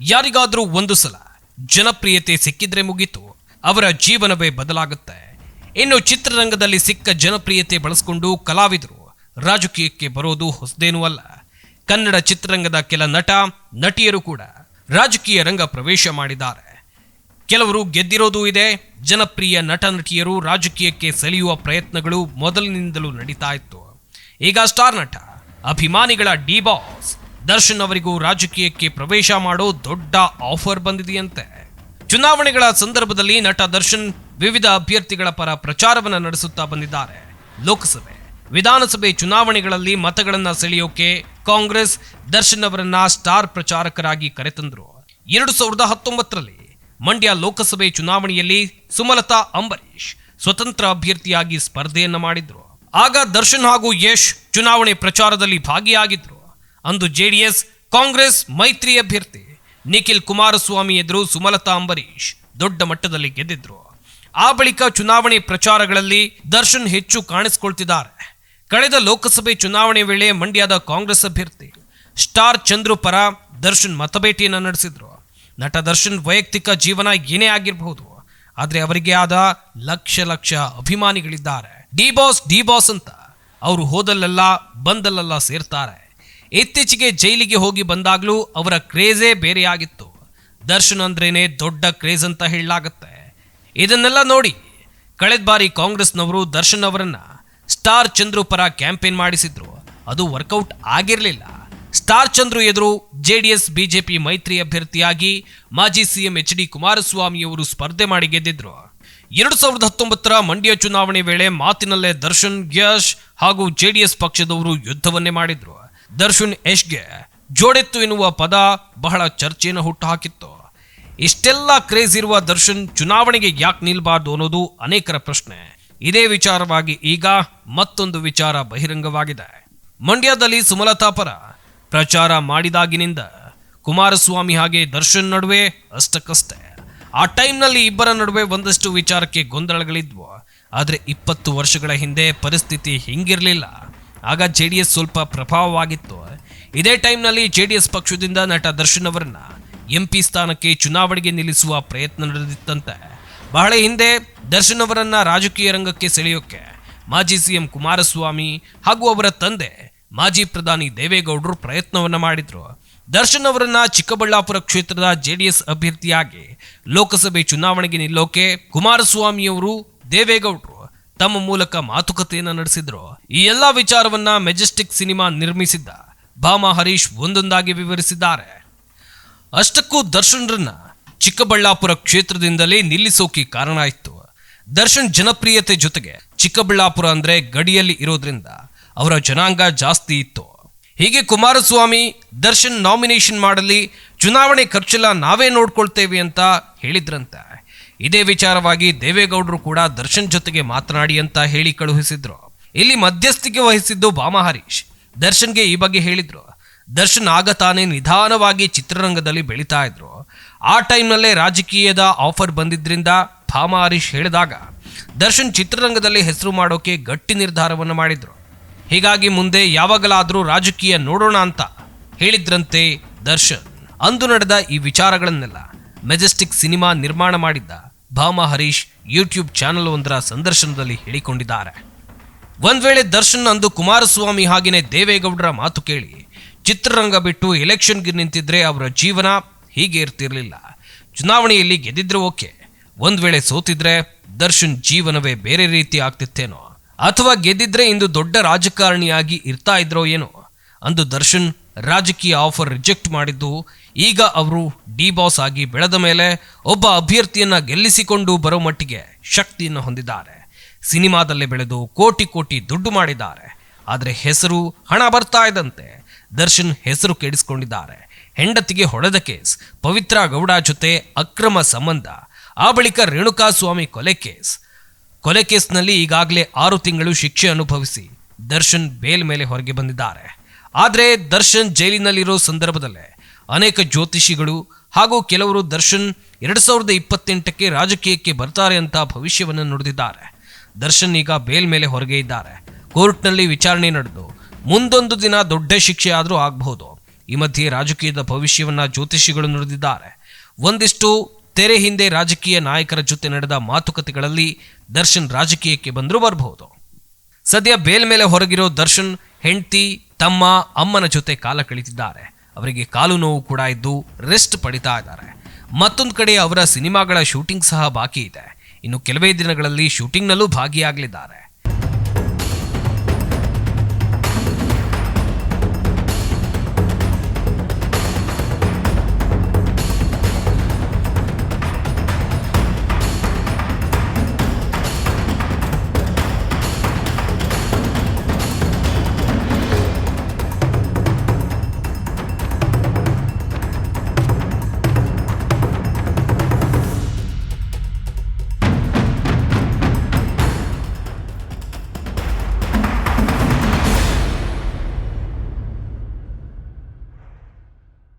ಯಾರಿಗಾದ್ರೂ ಒಂದು ಸಲ ಜನಪ್ರಿಯತೆ ಸಿಕ್ಕಿದ್ರೆ ಮುಗೀತು, ಅವರ ಜೀವನವೇ ಬದಲಾಗುತ್ತೆ. ಇನ್ನು ಚಿತ್ರರಂಗದಲ್ಲಿ ಸಿಕ್ಕ ಜನಪ್ರಿಯತೆ ಬಳಸಿಕೊಂಡು ಕಲಾವಿದರು ರಾಜಕೀಯಕ್ಕೆ ಬರೋದು ಹೊಸದೇನೂ ಅಲ್ಲ. ಕನ್ನಡ ಚಿತ್ರರಂಗದ ಕೆಲ ನಟ, ನಟಿಯರು ಕೂಡ ರಾಜಕೀಯ ರಂಗ ಪ್ರವೇಶ ಮಾಡಿದ್ದಾರೆ. ಕೆಲವರು ಗೆದ್ದಿರೋದು ಇದೆ, ಜನಪ್ರಿಯ ನಟ ನಟಿಯರು ರಾಜಕೀಯಕ್ಕೆ ಸೆಳೆಯುವ ಪ್ರಯತ್ನಗಳು ಮೊದಲಿನಿಂದಲೂ ನಡೀತಾ ಇತ್ತು. ಈಗ ಸ್ಟಾರ್ ನಟ, ಅಭಿಮಾನಿಗಳ ಡಿ ಬಾಸ್ ದರ್ಶನ್ ಅವರಿಗೂ ರಾಜಕೀಯಕ್ಕೆ ಪ್ರವೇಶ ಮಾಡೋ ದೊಡ್ಡ ಆಫರ್ ಬಂದಿದೆಯಂತೆ. ಚುನಾವಣೆಗಳ ಸಂದರ್ಭದಲ್ಲಿ ನಟ ದರ್ಶನ್ ವಿವಿಧ ಅಭ್ಯರ್ಥಿಗಳ ಪರ ಪ್ರಚಾರವನ್ನು ನಡೆಸುತ್ತಾ ಬಂದಿದ್ದಾರೆ. ಲೋಕಸಭೆ, ವಿಧಾನಸಭೆ ಚುನಾವಣೆಗಳಲ್ಲಿ ಮತಗಳನ್ನು ಸೆಳೆಯೋಕೆ ಕಾಂಗ್ರೆಸ್ ದರ್ಶನ್ ಅವರನ್ನ ಸ್ಟಾರ್ ಪ್ರಚಾರಕರಾಗಿ ಕರೆತಂದ್ರು. ಎರಡು ಸಾವಿರದ ಹತ್ತೊಂಬತ್ತರಲ್ಲಿ ಮಂಡ್ಯ ಲೋಕಸಭೆ ಚುನಾವಣೆಯಲ್ಲಿ ಸುಮಲತಾ ಅಂಬರೀಶ್ ಸ್ವತಂತ್ರ ಅಭ್ಯರ್ಥಿಯಾಗಿ ಸ್ಪರ್ಧೆಯನ್ನು ಮಾಡಿದ್ರು. ಆಗ ದರ್ಶನ್ ಹಾಗೂ ಯಶ್ ಚುನಾವಣೆ ಪ್ರಚಾರದಲ್ಲಿ ಭಾಗಿಯಾಗಿದ್ರು. ಅಂದು ಜೆಡಿಎಸ್, ಕಾಂಗ್ರೆಸ್ ಮೈತ್ರಿ ಅಭ್ಯರ್ಥಿ ನಿಖಿಲ್ ಕುಮಾರಸ್ವಾಮಿ ಎದುರು ಸುಮಲತಾ ಅಂಬರೀಶ್ ದೊಡ್ಡ ಮಟ್ಟದಲ್ಲಿ ಗೆದ್ದಿದ್ರು. ಆ ಬಳಿಕ ಚುನಾವಣೆ ಪ್ರಚಾರಗಳಲ್ಲಿ ದರ್ಶನ್ ಹೆಚ್ಚು ಕಾಣಿಸಿಕೊಳ್ತಿದ್ದಾರೆ. ಕಳೆದ ಲೋಕಸಭೆ ಚುನಾವಣೆ ವೇಳೆ ಮಂಡ್ಯದ ಕಾಂಗ್ರೆಸ್ ಅಭ್ಯರ್ಥಿ ಸ್ಟಾರ್ ಚಂದ್ರು ಪರ ದರ್ಶನ್ ಮತಭೇಟಿಯನ್ನು ನಡೆಸಿದ್ರು. ನಟ ದರ್ಶನ್ ವೈಯಕ್ತಿಕ ಜೀವನ ಏನೇ ಆಗಿರಬಹುದು, ಆದರೆ ಅವರಿಗೆ ಆದ ಲಕ್ಷ ಲಕ್ಷ ಅಭಿಮಾನಿಗಳಿದ್ದಾರೆ. ಡಿ ಬಾಸ್ ಡಿ ಬಾಸ್ ಅಂತ. ಅವರು ಹೋದಲ್ಲೆಲ್ಲ ಬಂದಲ್ಲೆಲ್ಲ ಸೇರ್ತಾರೆ. ಇತ್ತೀಚೆಗೆ ಜೈಲಿಗೆ ಹೋಗಿ ಬಂದಾಗ್ಲೂ ಅವರ ಕ್ರೇಜೇ ಬೇರೆಯಾಗಿತ್ತು. ದರ್ಶನ್ ಅಂದ್ರೇನೆ ದೊಡ್ಡ ಕ್ರೇಜ್ ಅಂತ ಹೇಳಲಾಗುತ್ತೆ. ಇದನ್ನೆಲ್ಲ ನೋಡಿ ಕಳೆದ ಬಾರಿ ಕಾಂಗ್ರೆಸ್ನವರು ದರ್ಶನ್ ಅವರನ್ನ ಸ್ಟಾರ್ ಚಂದ್ರು ಪರ ಕ್ಯಾಂಪೇನ್ ಮಾಡಿಸಿದ್ರು. ಅದು ವರ್ಕೌಟ್ ಆಗಿರಲಿಲ್ಲ. ಸ್ಟಾರ್ ಚಂದ್ರು ಎದುರು ಜೆಡಿಎಸ್, ಬಿಜೆಪಿ ಮೈತ್ರಿ ಅಭ್ಯರ್ಥಿಯಾಗಿ ಮಾಜಿ ಸಿಎಂ ಎಚ್ ಡಿ ಕುಮಾರಸ್ವಾಮಿ ಅವರು ಸ್ಪರ್ಧೆ ಮಾಡಿ ಗೆದ್ದಿದ್ರು. ಎರಡು ಸಾವಿರದ ಹತ್ತೊಂಬತ್ತರ ಮಂಡ್ಯ ಚುನಾವಣೆ ವೇಳೆ ಮಾತಿನಲ್ಲೇ ದರ್ಶನ್ ಗ್ಯಾಶ್ ಹಾಗೂ ಜೆಡಿಎಸ್ ಪಕ್ಷದವರು ಯುದ್ಧವನ್ನೇ ಮಾಡಿದ್ರು. ದರ್ಶನ್ ಯಶ್ಗೆ ಜೋಡೆತ್ತು ಎನ್ನುವ ಪದ ಬಹಳ ಚರ್ಚೆಯನ್ನು ಹುಟ್ಟುಹಾಕಿತ್ತು. ಇಷ್ಟೆಲ್ಲ ಕ್ರೇಜ್ ಇರುವ ದರ್ಶನ್ ಚುನಾವಣೆಗೆ ಯಾಕೆ ನಿಲ್ಬಾರ್ದು ಅನ್ನೋದು ಅನೇಕರ ಪ್ರಶ್ನೆ. ಇದೇ ವಿಚಾರವಾಗಿ ಈಗ ಮತ್ತೊಂದು ವಿಚಾರ ಬಹಿರಂಗವಾಗಿದೆ. ಮಂಡ್ಯದಲ್ಲಿ ಸುಮಲತಾ ಪರ ಪ್ರಚಾರ ಮಾಡಿದಾಗಿನಿಂದ ಕುಮಾರಸ್ವಾಮಿ ಹಾಗೆ ದರ್ಶನ್ ನಡುವೆ ಅಷ್ಟಕ್ಕಷ್ಟೇ. ಆ ಟೈಮ್ನಲ್ಲಿ ಇಬ್ಬರ ನಡುವೆ ಒಂದಷ್ಟು ವಿಚಾರಕ್ಕೆ ಗೊಂದಲಗಳಿದ್ವು. ಆದರೆ ಇಪ್ಪತ್ತು ವರ್ಷಗಳ ಹಿಂದೆ ಪರಿಸ್ಥಿತಿ ಹಿಂಗಿರಲಿಲ್ಲ. ಆಗ ಜೆ ಸ್ವಲ್ಪ ಪ್ರಭಾವವಾಗಿತ್ತು. ಇದೇ ಟೈಮ್ನಲ್ಲಿ ಜೆ ಡಿ ಎಸ್ ಪಕ್ಷದಿಂದ ನಟ ದರ್ಶನ್ ಅವರನ್ನ ಎಂ ಪಿ ಸ್ಥಾನಕ್ಕೆ ಚುನಾವಣೆಗೆ ನಿಲ್ಲಿಸುವ ಪ್ರಯತ್ನ ನಡೆದಿತ್ತಂತೆ. ಬಹಳ ಹಿಂದೆ ದರ್ಶನ್ ಅವರನ್ನ ರಾಜಕೀಯ ರಂಗಕ್ಕೆ ಸೆಳೆಯೋಕೆ ಮಾಜಿ ಸಿಎಂ ಕುಮಾರಸ್ವಾಮಿ ಹಾಗೂ ಅವರ ತಂದೆ ಮಾಜಿ ಪ್ರಧಾನಿ ದೇವೇಗೌಡರು ಪ್ರಯತ್ನವನ್ನ ಮಾಡಿದ್ರು. ದರ್ಶನ್ ಅವರನ್ನ ಚಿಕ್ಕಬಳ್ಳಾಪುರ ಕ್ಷೇತ್ರದ ಜೆಡಿಎಸ್ ಅಭ್ಯರ್ಥಿಯಾಗಿ ಲೋಕಸಭೆ ಚುನಾವಣೆಗೆ ನಿಲ್ಲೋಕೆ ಕುಮಾರಸ್ವಾಮಿಯವರು ದೇವೇಗೌಡರು ತಮ್ಮ ಮೂಲಕ ಮಾತುಕತೆಯನ್ನು ನಡೆಸಿದ್ರು. ಈ ಎಲ್ಲಾ ವಿಚಾರವನ್ನ ಮೆಜೆಸ್ಟಿಕ್ ಸಿನಿಮಾ ನಿರ್ಮಿಸಿದ್ದ ಭಾಮಾ ಹರೀಶ್ ಒಂದೊಂದಾಗಿ ವಿವರಿಸಿದ್ದಾರೆ. ಅಷ್ಟಕ್ಕೂ ದರ್ಶನ್ರನ್ನ ಚಿಕ್ಕಬಳ್ಳಾಪುರ ಕ್ಷೇತ್ರದಿಂದಲೇ ನಿಲ್ಲಿಸೋಕೆ ಕಾರಣ ಇತ್ತು. ದರ್ಶನ್ ಜನಪ್ರಿಯತೆ ಜೊತೆಗೆ ಚಿಕ್ಕಬಳ್ಳಾಪುರ ಅಂದ್ರೆ ಗಡಿಯಲ್ಲಿ ಇರೋದ್ರಿಂದ ಅವರ ಜನಾಂಗ ಜಾಸ್ತಿ ಇತ್ತು. ಹೀಗೆ ಕುಮಾರಸ್ವಾಮಿ ದರ್ಶನ್ ನಾಮಿನೇಷನ್ ಮಾಡಲಿ, ಚುನಾವಣೆ ಖರ್ಚೆಲ್ಲ ನಾವೇ ನೋಡ್ಕೊಳ್ತೇವೆ ಅಂತ ಹೇಳಿದ್ರಂತೆ. ಇದೇ ವಿಚಾರವಾಗಿ ದೇವೇಗೌಡರು ಕೂಡ ದರ್ಶನ್ ಜೊತೆಗೆ ಮಾತನಾಡಿ ಅಂತ ಹೇಳಿ ಕಳುಹಿಸಿದ್ರು. ಇಲ್ಲಿ ಮಧ್ಯಸ್ಥಿಕೆ ವಹಿಸಿದ್ದು ಭಾಮಾ ಹರೀಶ್ ದರ್ಶನ್ಗೆ ಈ ಬಗ್ಗೆ ಹೇಳಿದ್ರು. ದರ್ಶನ್ ಆಗ ತಾನೇ ನಿಧಾನವಾಗಿ ಚಿತ್ರರಂಗದಲ್ಲಿ ಬೆಳೀತಾ ಇದ್ರು. ಆ ಟೈಮ್ನಲ್ಲೇ ರಾಜಕೀಯದ ಆಫರ್ ಬಂದಿದ್ದರಿಂದ ಭಾಮ ಹರೀಶ್ ಹೇಳಿದಾಗ ದರ್ಶನ್ ಚಿತ್ರರಂಗದಲ್ಲಿ ಹೆಸರು ಮಾಡೋಕೆ ಗಟ್ಟಿ ನಿರ್ಧಾರವನ್ನು ಮಾಡಿದ್ರು. ಹೀಗಾಗಿ ಮುಂದೆ ಯಾವಾಗಲಾದರೂ ರಾಜಕೀಯ ನೋಡೋಣ ಅಂತ ಹೇಳಿದ್ರಂತೆ ದರ್ಶನ್. ಅಂದು ನಡೆದ ಈ ವಿಚಾರಗಳನ್ನೆಲ್ಲ ಮೆಜೆಸ್ಟಿಕ್ ಸಿನಿಮಾ ನಿರ್ಮಾಣ ಮಾಡಿದ್ದ ಭಾಮಾ ಹರೀಶ್ ಯೂಟ್ಯೂಬ್ ಚಾನೆಲ್ ಒಂದರ ಸಂದರ್ಶನದಲ್ಲಿ ಹೇಳಿಕೊಂಡಿದ್ದಾರೆ. ಒಂದ್ ವೇಳೆ ದರ್ಶನ್ ಅಂದು ಕುಮಾರಸ್ವಾಮಿ ಹಾಗೆಯೇ ದೇವೇಗೌಡರ ಮಾತು ಕೇಳಿ ಚಿತ್ರರಂಗ ಬಿಟ್ಟು ಎಲೆಕ್ಷನ್ಗೆ ನಿಂತಿದ್ರೆ ಅವರ ಜೀವನ ಹೀಗೆ ಇರ್ತಿರ್ಲಿಲ್ಲ. ಚುನಾವಣೆಯಲ್ಲಿ ಗೆದ್ದಿದ್ರೆ ಓಕೆ. ಒಂದ್ ವೇಳೆ ಸೋತಿದ್ರೆ ದರ್ಶನ್ ಜೀವನವೇ ಬೇರೆ ರೀತಿ ಆಗ್ತಿತ್ತೇನೋ. ಅಥವಾ ಗೆದ್ದಿದ್ರೆ ಇಂದು ದೊಡ್ಡ ರಾಜಕಾರಣಿಯಾಗಿ ಇರ್ತಾ ಇದ್ರೋ ಏನೋ. ಅಂದು ದರ್ಶನ್ ರಾಜಕೀಯ ಆಫರ್ ರಿಜೆಕ್ಟ್ ಮಾಡಿದ್ದು, ಈಗ ಅವರು ಡಿ ಬಾಸ್ ಆಗಿ ಬೆಳೆದ ಮೇಲೆ ಒಬ್ಬ ಅಭ್ಯರ್ಥಿಯನ್ನ ಗೆಲ್ಲಿಸಿಕೊಂಡು ಬರೋ ಮಟ್ಟಿಗೆ ಶಕ್ತಿಯನ್ನು ಹೊಂದಿದ್ದಾರೆ. ಸಿನಿಮಾದಲ್ಲೇ ಬೆಳೆದು ಕೋಟಿ ಕೋಟಿ ದುಡ್ಡು ಮಾಡಿದ್ದಾರೆ. ಆದರೆ ಹೆಸರು ಹಣ ಬರ್ತಾ ಇದ್ದಂತೆ. ದರ್ಶನ್ ಹೆಸರು ಕೆಡಿಸ್ಕೊಂಡಿದ್ದಾರೆ. ಹೆಂಡತಿಗೆ ಹೊಡೆದ ಕೇಸ್, ಪವಿತ್ರ ಗೌಡ ಜೊತೆ ಅಕ್ರಮ ಸಂಬಂಧ, ಆ ಬಳಿಕ ರೇಣುಕಾಸ್ವಾಮಿ ಕೊಲೆ ಕೇಸ್. ಕೊಲೆ ಕೇಸ್ನಲ್ಲಿ ಈಗಾಗಲೇ ಆರು ತಿಂಗಳು ಶಿಕ್ಷೆ ಅನುಭವಿಸಿ ದರ್ಶನ್ ಬೇಲ್ ಮೇಲೆ ಹೊರಗೆ ಬಂದಿದ್ದಾರೆ. ಆದರೆ ದರ್ಶನ್ ಜೈಲಿನಲ್ಲಿರೋ ಸಂದರ್ಭದಲ್ಲೇ ಅನೇಕ ಜ್ಯೋತಿಷಿಗಳು ಹಾಗೂ ಕೆಲವರು ದರ್ಶನ್ ಎರಡು ಸಾವಿರದ ಇಪ್ಪತ್ತೆಂಟಕ್ಕೆ ರಾಜಕೀಯಕ್ಕೆ ಬರ್ತಾರೆ ಅಂತ ಭವಿಷ್ಯವನ್ನು ನುಡಿದಿದ್ದಾರೆ. ದರ್ಶನ್ ಈಗ ಬೇಲ್ ಮೇಲೆ ಹೊರಗೆ ಇದ್ದಾರೆ. ಕೋರ್ಟ್ನಲ್ಲಿ ವಿಚಾರಣೆ ನಡೆದು ಮುಂದೊಂದು ದಿನ ದೊಡ್ಡ ಶಿಕ್ಷೆ ಆದರೂ ಆಗಬಹುದು. ಈ ಮಧ್ಯೆ ರಾಜಕೀಯದ ಭವಿಷ್ಯವನ್ನು ಜ್ಯೋತಿಷಿಗಳು ನುಡಿದಿದ್ದಾರೆ. ಒಂದಿಷ್ಟು ತೆರೆ ಹಿಂದೆ ರಾಜಕೀಯ ನಾಯಕರ ಜೊತೆ ನಡೆದ ಮಾತುಕತೆಗಳಲ್ಲಿ ದರ್ಶನ್ ರಾಜಕೀಯಕ್ಕೆ ಬಂದರೂ ಬರಬಹುದು. ಸದ್ಯ ಬೇಲ್ ಮೇಲೆ ಹೊರಗಿರೋ ದರ್ಶನ್ ಹೆಂಡತಿ ತಮ್ಮ ಅಮ್ಮನ ಜೊತೆ ಕಾಲ ಕಳೀತಿದ್ದಾರೆ. ಅವರಿಗೆ ಕಾಲು ನೋವು ಕೂಡ ಇದ್ದು ರೆಸ್ಟ್ ಪಡಿತಾ ಇದ್ದಾರೆ. ಮತ್ತೊಂದು ಕಡೆ ಅವರ ಸಿನಿಮಾಗಳ ಶೂಟಿಂಗ್ ಸಹ ಬಾಕಿ ಇದೆ. ಇನ್ನು ಕೆಲವೇ ದಿನಗಳಲ್ಲಿ ಶೂಟಿಂಗ್ನಲ್ಲೂ ಭಾಗಿಯಾಗಲಿದ್ದಾರೆ.